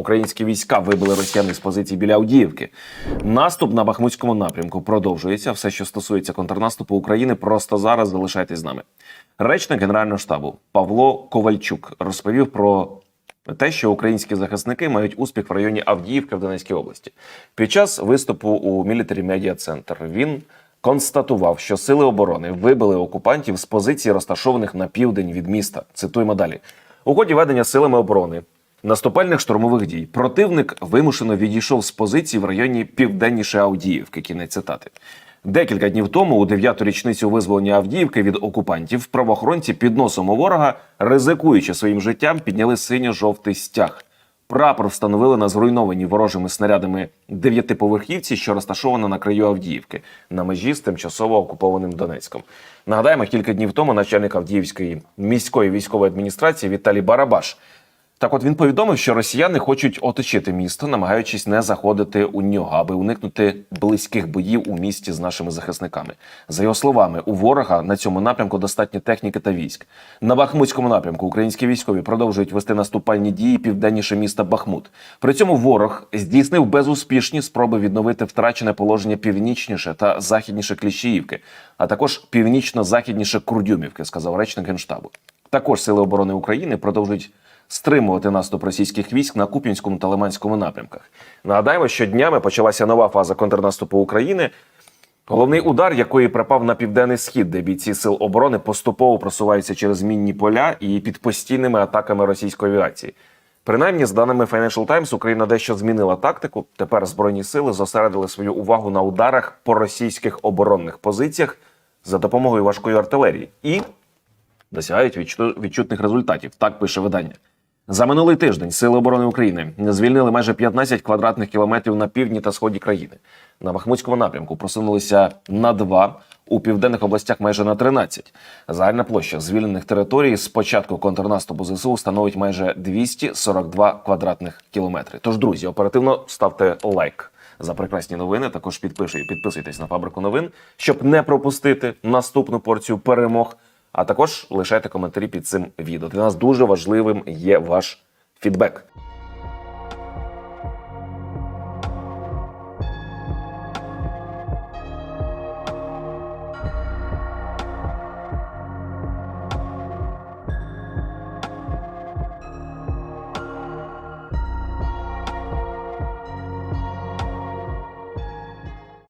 Українські війська вибили росіян із позицій біля Авдіївки. Наступ на Бахмутському напрямку продовжується. Все, що стосується контрнаступу України, просто зараз залишайтесь з нами. Речник Генерального штабу Павло Ковальчук розповів про те, що українські захисники мають успіх в районі Авдіївки в Донецькій області. Під час виступу у Military Media Center він констатував, що сили оборони вибили окупантів з позицій, розташованих на південь від міста. Цитуємо далі. У ході ведення силами оборони наступальних штурмових дій противник вимушено відійшов з позицій в районі південніше Авдіївки. Кінець цитати. Декілька днів тому, у дев'яту річницю визволення Авдіївки від окупантів, правоохоронці під носом у ворога, ризикуючи своїм життям, підняли синьо-жовтий стяг. Прапор встановили на зруйнованій ворожими снарядами дев'ятиповерхівці, що розташована на краю Авдіївки, на межі з тимчасово окупованим Донецьком. Нагадаємо, кілька днів тому начальник Авдіївської міської військової адміністрації Віталій Барабаш так, от він повідомив, що росіяни хочуть оточити місто, намагаючись не заходити у нього, аби уникнути близьких боїв у місті з нашими захисниками. За його словами, у ворога на цьому напрямку достатньо техніки та військ. На Бахмутському напрямку українські військові продовжують вести наступальні дії південніше міста Бахмут. При цьому ворог здійснив безуспішні спроби відновити втрачене положення північніше та західніше Кліщіївки, а також північно-західніше Курдюмівки, сказав речник генштабу. Також сили оборони України продовжують стримувати наступ російських військ на Куп'янському та Лиманському напрямках. Нагадаємо, що днями почалася нова фаза контрнаступу України. Головний удар, якої припав на південний схід, де бійці сил оборони поступово просуваються через мінні поля і під постійними атаками російської авіації. Принаймні, з даними Financial Times, Україна дещо змінила тактику. Тепер збройні сили зосередили свою увагу на ударах по російських оборонних позиціях за допомогою важкої артилерії і досягають відчутних результатів. Так пише видання. За минулий тиждень Сили оборони України звільнили майже 15 квадратних кілометрів на півдні та сході країни. На Бахмутському напрямку просунулися на 2, у південних областях майже на 13. Загальна площа звільнених територій з початку контрнаступу ЗСУ становить майже 242 квадратних кілометри. Тож, друзі, оперативно ставте лайк за прекрасні новини. Також підпиши, підписуйтесь на фабрику новин, щоб не пропустити наступну порцію перемог. А також лишайте коментарі під цим відео. Для нас дуже важливим є ваш фідбек.